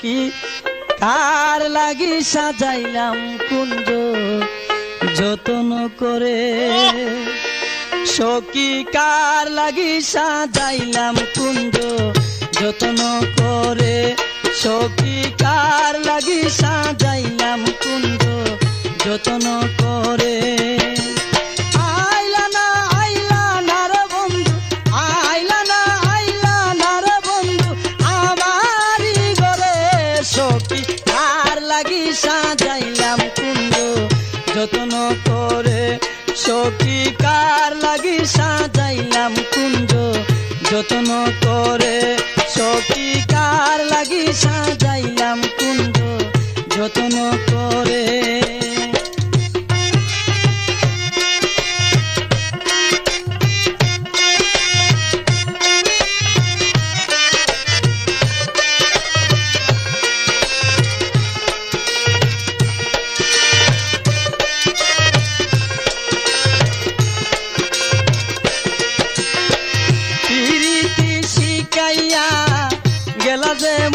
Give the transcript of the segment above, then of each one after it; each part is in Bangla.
কি? কার লাগি সাজাইলাম কুঞ্জ, যতন করে। সখী কার লাগি সাজাইলাম কুঞ্জ, যতন করে। সখী কার লাগি সা বাগিচা যাইলাম কুঞ্জ যত্ন করে সখিকার লাগি সাজাইলাম কুঞ্জ যত্ন করে সখিকার লাগি সাজাইলাম কুঞ্জ যত্ন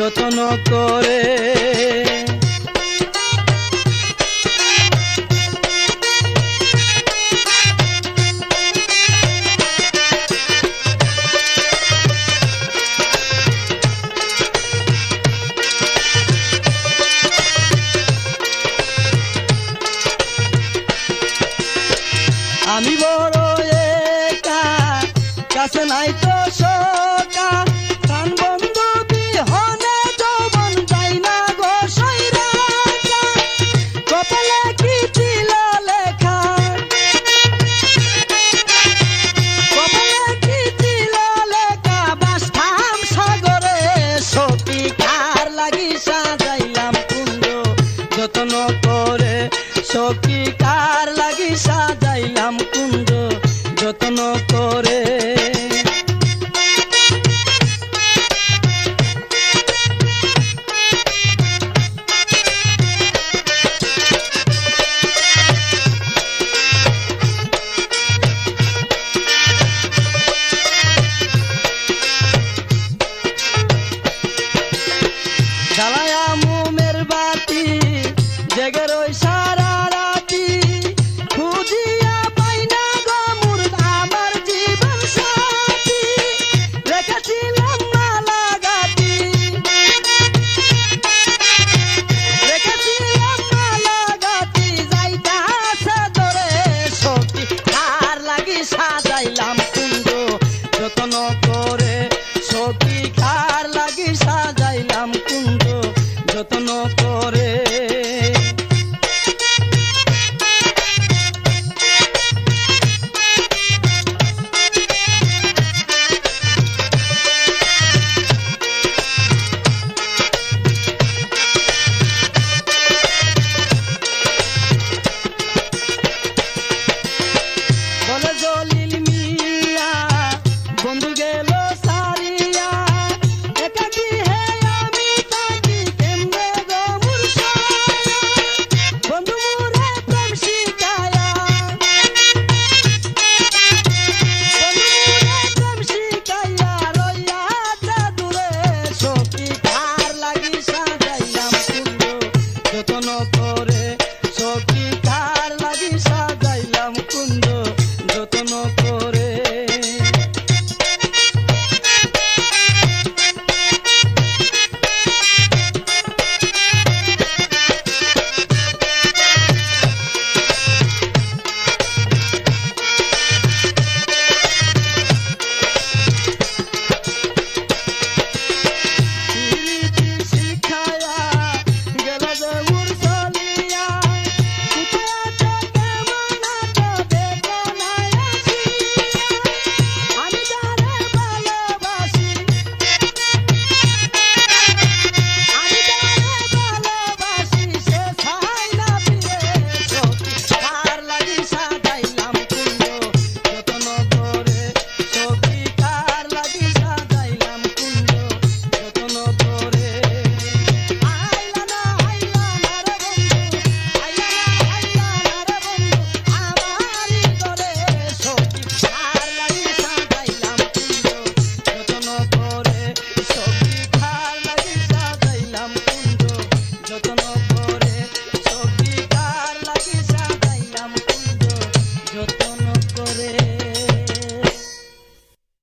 যতন করে। আমি বড় একা কাছে নাই তো সকা জ্বালায়া মোমের বাতি জেগে রই